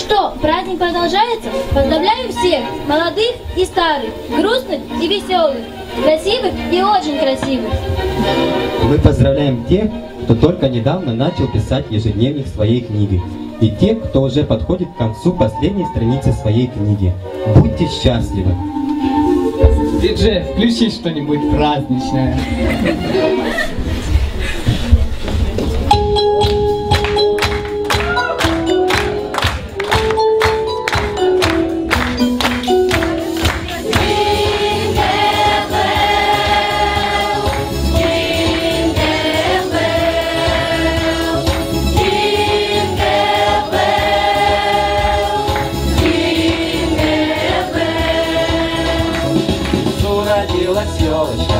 что, праздник продолжается? Поздравляю всех, молодых и старых, грустных и веселых, красивых и очень красивых. Мы поздравляем тех, кто только недавно начал писать ежедневник своей книги, и тех, кто уже подходит к концу последней страницы своей книги. Будьте счастливы! Диджей, включи что-нибудь праздничное. college.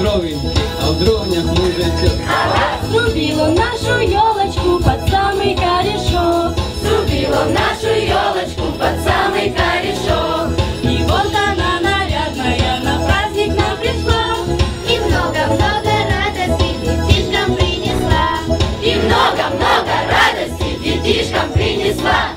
дровенький, а в дровнях мужичок. Срубила нашу елочку под самый корешок. Срубила нашу елочку под самый корешок. И вот она нарядная на праздник нам пришла. И много-много радости детишкам принесла. И много-много радости детишкам принесла.